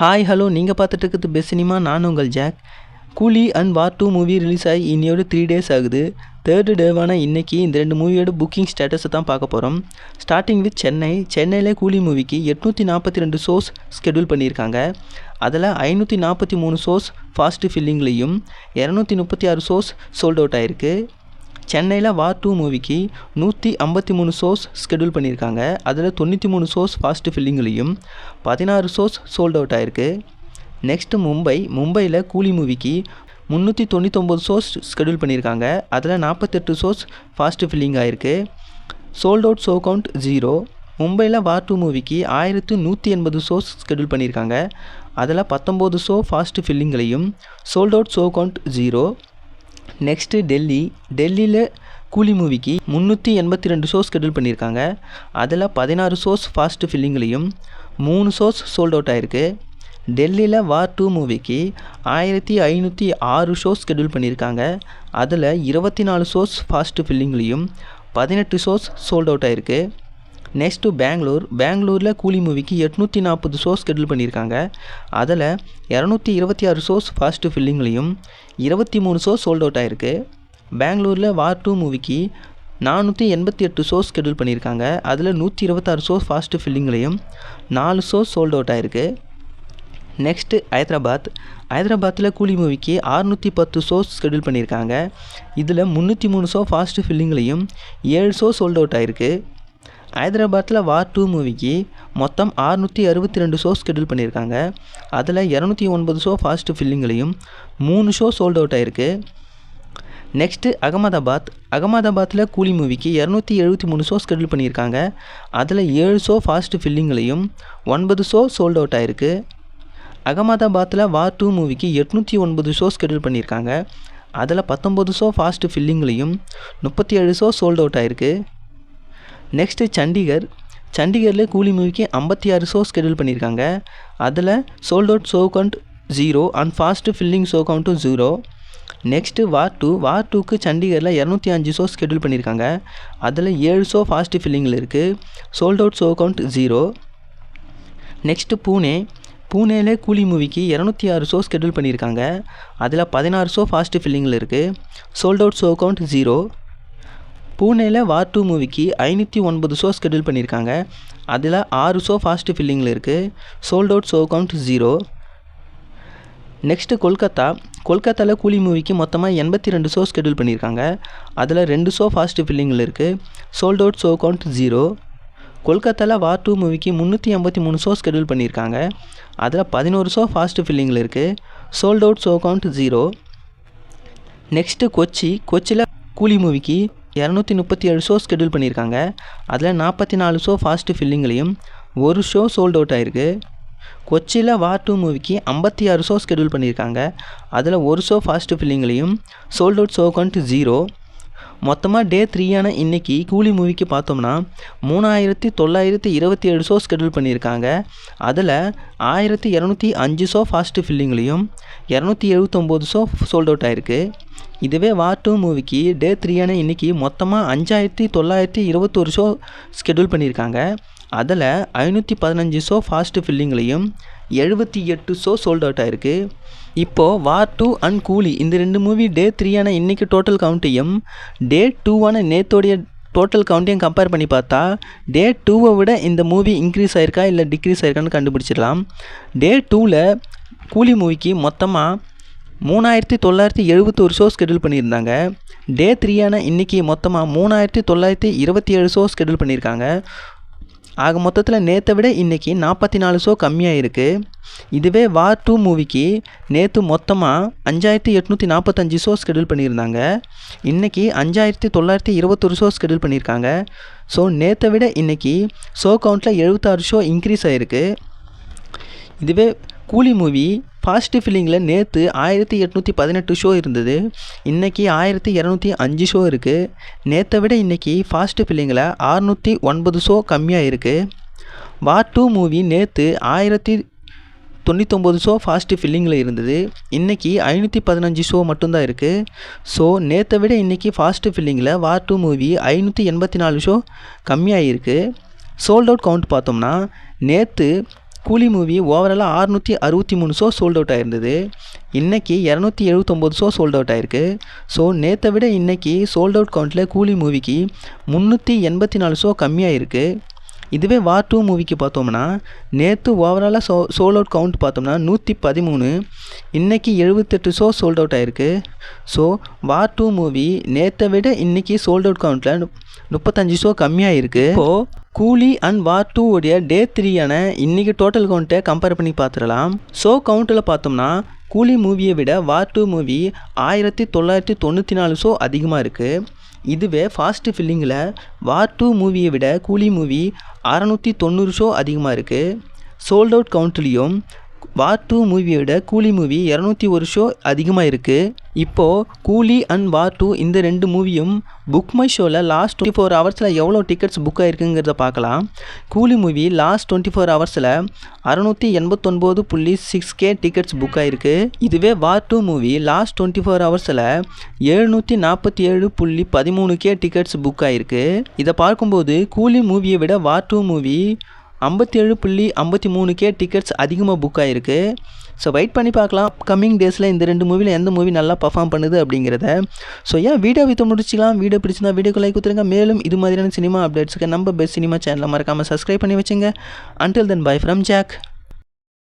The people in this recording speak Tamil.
ஹாய் ஹலோ நீங்கள் பார்த்துட்டு இருக்கிறது பெஸ்ட் சினிமா நான் உங்கள் Jack Coolie and War two movie release ஆகி இன்னையோட த்ரீ டேஸ் ஆகுது. தேர்டு டேவான இன்றைக்கி இந்த ரெண்டு மூவியோட புக்கிங் ஸ்டேட்டஸை தான் பார்க்க போகிறோம் ஸ்டார்டிங் வித் சென்னை சென்னையிலே கூலி மூவிக்கு எட்நூற்றி நாற்பத்தி ரெண்டு ஷோஸ் ஸ்கெடியூல் பண்ணியிருக்காங்க. அதில் ஐநூற்றி நாற்பத்தி மூணு ஷோஸ் ஃபாஸ்ட்டு ஃபில்லிங்லேயும் இரநூத்தி முப்பத்தி ஆறு ஷோஸ் சோல்ட் அவுட் ஆயிருக்கு. சென்னையில் வார் டூ மூவிக்கு நூற்றி ஐம்பத்தி மூணு ஷோஸ் ஸ்கெடியூல் பண்ணியிருக்காங்க. அதில் தொண்ணூற்றி மூணு ஷோஸ் ஃபாஸ்ட்டு ஃபில்லிங்லேயும் பதினாறு ஷோஸ் சோல்ட் அவுட் ஆயிருக்கு. நெக்ஸ்ட்டு மும்பை மும்பையில் கூலி மூவிக்கு முந்நூற்றி தொண்ணூத்தொம்பது ஷோஸ் ஸ்கெடியூல் பண்ணியிருக்காங்க. அதில் நாற்பத்தெட்டு ஷோஸ் ஃபாஸ்ட்டு ஃபில்லிங் ஆயிருக்கு. Sold out show count zero மும்பையில் வார் டூ மூவிக்கு ஆயிரத்து நூற்றி எண்பது ஷோஸ் ஸ்கெடியூல் பண்ணியிருக்காங்க. அதில் பத்தொம்போது show fast ஃபில்லிங்லேயும் sold out show count zero next Delhi டெல்லியில் கூலி மூவிக்கு முந்நூற்றி எண்பத்தி ரெண்டு ஷோஸ் ஷெடியூல் பண்ணியிருக்காங்க. அதில் பதினாறு ஷோஸ் ஃபாஸ்ட்டு ஃபில்லிங்லேயும் மூணு ஷோஸ் சோல்ட் அவுட் ஆயிருக்கு. டெல்லியில் வார் டூ மூவிக்கு ஆயிரத்தி ஐநூற்றி ஆறு ஷோஸ் ஷெடியூல் பண்ணியிருக்காங்க. அதில் இருபத்தி நாலு ஷோஸ் ஃபாஸ்ட்டு ஃபில்லிங்லேயும் பதினெட்டு ஷோஸ் சோல்ட் அவுட் ஆயிருக்கு. நெக்ஸ்ட்டு பெங்களூர் பெங்களூரில் கூலி மூவிக்கு எட்நூற்றி நாற்பது ஷோஸ் ஸ்கெடியூல் பண்ணியிருக்காங்க. அதில் இரநூத்தி இருபத்தி ஆறு ஷோஸ் ஃபாஸ்ட்டு ஃபில்லிங்லேயும் இருபத்தி மூணு ஷோஸ் சோல்ட் அவுட் ஆயிருக்கு. பெங்களூரில் வார் டூ மூவிக்கு நானூற்றி எண்பத்தி எட்டு ஷோஸ் ஸ்கெடியூல் பண்ணியிருக்காங்க. அதில் நூற்றி இருபத்தாறு ஷோஸ் ஃபாஸ்ட்டு ஃபில்லிங்லேயும் நாலு ஷோஸ் சோல்ட் அவுட் ஆயிருக்கு. நெக்ஸ்ட்டு ஹைதராபாத் ஹைதராபாத்தில் கூலி மூவிக்கு அறுநூற்றி பத்து ஷோஸ் ஸ்கெடியூல் பண்ணியிருக்காங்க. இதில் முந்நூற்றி மூணு ஷோ ஃபாஸ்ட்டு ஃபில்லிங்லேயும் ஏழு ஷோ சோல்ட் அவுட் ஆயிருக்கு. ஹைதராபாத்தில் வார் டூ மூவிக்கு மொத்தம் அறுநூற்றி அறுபத்தி ரெண்டு ஷோ ஸ்கெடியூல் பண்ணியிருக்காங்க. அதில் இரநூத்தி ஒன்பது ஷோ ஃபாஸ்ட்டு ஃபில்லிங்லேயும் மூணு ஷோ சோல்ட் அவுட் ஆயிருக்கு. நெக்ஸ்ட்டு அகமதாபாத். அகமதாபாத்தில் கூலி மூவிக்கு இரநூத்தி எழுபத்தி மூணு ஷோ ஸ்கெடியூல் பண்ணியிருக்காங்க. அதில் ஏழு ஷோ ஃபாஸ்ட்டு ஃபில்லிங்லேயும் ஒன்பது ஷோ சோல்ட் அவுட் ஆயிருக்கு. அகமதாபாத்தில் வார் டூ மூவிக்கு எட்நூற்றி ஒன்பது ஷோ ஸ்கெடியூல் பண்ணியிருக்காங்க. அதில் பத்தொம்பது ஷோ ஃபாஸ்ட்டு ஃபில்லிங்லேயும் முப்பத்தி ஏழு ஷோ சோல்ட் அவுட் ஆயிருக்கு. நெக்ஸ்ட்டு சண்டிகர். சண்டிகரில் கூலி மூவிக்கு ஐம்பத்தி ஆறு ஷோ ஸ்கெடியூல் பண்ணியிருக்காங்க அதில் sold out show count zero and fast filling show கவுண்ட்டும் zero next War two War டூக்கு சண்டிகரில் இரநூத்தி அஞ்சு ஷோ ஸ்கெடியூல் பண்ணியிருக்காங்க அதில் ஏழு ஷோ ஃபாஸ்ட்டு ஃபில்லிங்கில் இருக்குது sold out show count zero next Pune பூனேலே Coolie மூவிக்கு இரநூத்தி ஆறு ஷோ ஸ்கெடியூல் பண்ணியிருக்காங்க அதில் பதினாறு ஷோ ஃபாஸ்ட்டு ஃபில்லிங்கில் இருக்குது sold out show count zero பூனேல வார் டூ மூவிக்கு ஐநூற்றி ஒன்பது ஷோ ஸ்கெடியூல் பண்ணியிருக்காங்க அதில் ஆறு ஷோ ஃபாஸ்ட்டு ஃபில்லிங்கில் இருக்குது sold out show count zero next Kolkata. கொல்கத்தாவில் கூலி மூவிக்கு மொத்தமாக எண்பத்தி ரெண்டு ஷோ ஸ்கெடியூல் பண்ணியிருக்காங்க அதில் ரெண்டு ஷோ ஃபாஸ்ட்டு ஃபில்லிங்கில் இருக்குது sold out show count zero கொல்கத்தாவில் வார் டூ மூவிக்கு முந்நூற்றி ஐம்பத்தி மூணு ஷோ ஸ்கெடியூல் பண்ணியிருக்காங்க அதில் பதினோரு ஷோ ஃபாஸ்ட்டு ஃபில்லிங்கில் இருக்குது sold out show count zero next Kochi. கொச்சியில் கூலி மூவிக்கு இரநூத்தி முப்பத்தி ஏழு ஷோ ஸ்கெடியூல் பண்ணியிருக்காங்க. அதில் நாற்பத்தி நாலு ஷோ ஃபாஸ்ட்டு ஃபில்லிங்லேயும் ஒரு ஷோ சோல்ட் அவுட் ஆயிருக்கு. கொச்சியில் வார் டூ மூவிக்கு ஐம்பத்தி ஆறு ஷோ ஸ்கெடியூல் பண்ணியிருக்காங்க. அதில் ஒரு show fast ஃபில்லிங்லேயும் sold out show count zero மொத்தமாக டே த்ரீயான இன்றைக்கி கூலி மூவிக்கு பார்த்தோம்னா மூணாயிரத்தி தொள்ளாயிரத்தி இருபத்தி ஏழு ஷோ ஸ்கெடியூல் பண்ணியிருக்காங்க. அதில் ஆயிரத்தி இரநூத்தி அஞ்சு ஷோ ஃபாஸ்ட்டு ஃபில்லிங்லேயும் இரநூத்தி எழுபத்தொம்போது ஷோ சோல்ட் அவுட் ஆயிருக்கு. இதுவே வார் டூ மூவிக்கு டே த்ரீயான இன்றைக்கி மொத்தமாக அஞ்சாயிரத்தி தொள்ளாயிரத்தி இருபத்தொரு ஷோ ஸ்கெடியூல் பண்ணியிருக்காங்க. அதில் ஐநூற்றி பதினஞ்சு ஷோ ஃபாஸ்ட்டு ஃபில்லிங்லேயும் எழுபத்தி எட்டு ஷோ சோல்ட் அவுட் ஆயிருக்கு. இப்போது வார் டூ அண்ட் கூலி இந்த ரெண்டு மூவி டே த்ரீயான இன்றைக்கி டோட்டல் கவுண்ட்டையும் டே டூவான நேத்தோடைய டோட்டல் கவுண்ட்டையும் கம்பேர் பண்ணி பார்த்தா டே டூவை விட இந்த மூவி இன்க்ரீஸ் ஆயிருக்கா இல்லை டிக்ரீஸ் ஆயிருக்கான்னு கண்டுபிடிச்சிடலாம். டே டூவில் கூலி மூவிக்கு மொத்தமாக மூணாயிரத்தி தொள்ளாயிரத்தி எழுபத்தொரு ஷோ ஸ்கெடியூல் பண்ணியிருந்தாங்க. டே த்ரீயான இன்றைக்கி மொத்தமாக மூணாயிரத்தி தொள்ளாயிரத்தி இருபத்தி ஏழு ஷோ ஸ்கெடியூல் பண்ணியிருக்காங்க. ஆக மொத்தத்தில் நேற்றை விட இன்றைக்கி நாற்பத்தி நாலு ஷோ கம்மியாக இருக்குது இதுவே வார் டூ மூவிக்கு நேற்று மொத்தமாக அஞ்சாயிரத்தி எட்நூற்றி நாற்பத்தஞ்சு ஷோ ஸ்கெடியூல் பண்ணியிருந்தாங்க. இன்றைக்கி அஞ்சாயிரத்தி தொள்ளாயிரத்தி இருபத்தொரு ஷோ ஸ்கெடியூல் பண்ணியிருக்காங்க. ஸோ நேற்றை விட இன்றைக்கி ஷோ கவுண்ட்டில் எழுபத்தாறு ஷோ இன்க்ரீஸ் ஆகிருக்கு இதுவே கூலி மூவி ஃபாஸ்ட்டு ஃபில்லிங்கில் நேற்று ஆயிரத்தி எட்நூற்றி பதினெட்டு ஷோ இருந்தது. இன்றைக்கி ஆயிரத்தி இரநூத்தி அஞ்சு ஷோ இருக்குது நேற்றை விட இன்றைக்கி ஃபாஸ்ட்டு ஃபீலிங்கில் அறுநூற்றி ஒன்பது ஷோ கம்மியாக இருக்குது வார் டூ மூவி நேற்று ஆயிரத்தி தொண்ணூத்தொம்பது ஷோ ஃபாஸ்ட்டு ஃபில்லிங்கில் இருந்தது. இன்றைக்கி ஐநூற்றி பதினஞ்சு ஷோ மட்டும்தான் இருக்குது ஸோ நேற்றை விட இன்றைக்கி ஃபாஸ்ட்டு ஃபில்லிங்கில் வார் டூ மூவி ஐநூற்றி எண்பத்தி நாலு ஷோ கம்மியாக இருக்குது சோல்ட் அவுட் கவுண்ட் பார்த்தோம்னா நேற்று கூலி மூவி ஓவராலாக அறுநூற்றி அறுபத்தி மூணு ஷோ சோல்ட் அவுட் ஆயிருந்தது. இன்றைக்கி இரநூத்தி எழுபத்தொம்போது ஷோ சோல்ட் அவுட் ஆயிருக்கு. ஸோ நேற்றை விட இன்றைக்கி சோல்ட் அவுட் கவுண்ட்டில் கூலி மூவிக்கு முந்நூற்றி எண்பத்தி நாலு ஷோ கம்மியாக இருக்குது இதுவே வார் டூ மூவிக்கு பார்த்தோம்னா நேற்று ஓவராலாக சோ சோல் அவுட் கவுண்ட் பார்த்தோம்னா நூற்றி பதிமூணு இன்றைக்கி எழுபத்தெட்டு ஷோ சோல்ட் அவுட் ஆயிருக்கு. ஸோ வார் டூ மூவி நேற்றை விட இன்றைக்கி சோல்ட் அவுட் கவுண்ட்டில் முப்பத்தஞ்சு ஷோ கம்மியாக இருக்குது இப்போது கூலி அண்ட் வார் டூ உடைய டே த்ரீயான இன்றைக்கி டோட்டல் கவுண்ட்டை கம்பேர் பண்ணி பார்த்துடலாம். ஸோ கவுண்ட்டில் பார்த்தோம்னா கூலி மூவியை விட வார் டூ மூவி ஆயிரத்தி தொள்ளாயிரத்தி தொண்ணூற்றி நாலு ஷோ அதிகமாக இருக்குது இதுவே ஃபாஸ்ட்டு ஃபில்லிங்கில் வார் டூ மூவியை விட கூலி மூவி அறநூற்றி தொண்ணூறு ஷோ அதிகமாக இருக்குது சோல்ட் அவுட் கவுண்ட்லேயும் வார் டூ மூவியை விட கூலி மூவி இரநூத்தி ஒரு ஷோ அதிகமாக இருக்குது இப்போது கூலி அண்ட் வார் டூ இந்த ரெண்டு மூவியும் புக் மை ஷோவில் லாஸ்ட் டுவெண்ட்டி ஃபோர் ஹவர்ஸில் எவ்வளோ டிக்கெட்ஸ் புக் ஆயிருக்குங்கிறத பார்க்கலாம். கூலி மூவி லாஸ்ட் டுவெண்ட்டி ஃபோர் ஹவர்ஸில் அறநூற்றி எண்பத்தொன்பது புள்ளி சிக்ஸ் கே டிக்கெட்ஸ் புக் ஆயிருக்கு. இதுவே War two movie last twenty four ஹவர்ஸில் எழுநூற்றி நாற்பத்தி ஏழு புள்ளி பதிமூணு கே டிக்கெட்ஸ் புக் ஆயிருக்கு. இதை பார்க்கும்போது கூலி மூவியை விட வார் டூ மூவி ஐம்பத்தி ஏழு புள்ளி ஐம்பத்தி மூணு கே டிக்கெட்ஸ் அதிகமாக புக் ஆகிருக்கு ஸோ வெயிட் பண்ணி பார்க்கலாம். கம்மிங் டேஸில் இந்த ரெண்டு மூவியில் எந்த மூவி நல்லா பர்ஃபார்ம் பண்ணுது அப்படிங்கிறத. ஸோ ஏன் வீடியோ வித்து முடிச்சிக்கலாம். வீடியோ பிடிச்சிருந்தா வீடியோக்கு லைக் கொடுத்துருங்க. மேலும் இது மாதிரியான சினிமா அப்டேட்ஸுக்கு நம்ம பெஸ்ட் சினிமா சேனலை மறக்காமல் சப்ஸ்கிரைப் பண்ணி வச்சுங்க. Until then bye from Jack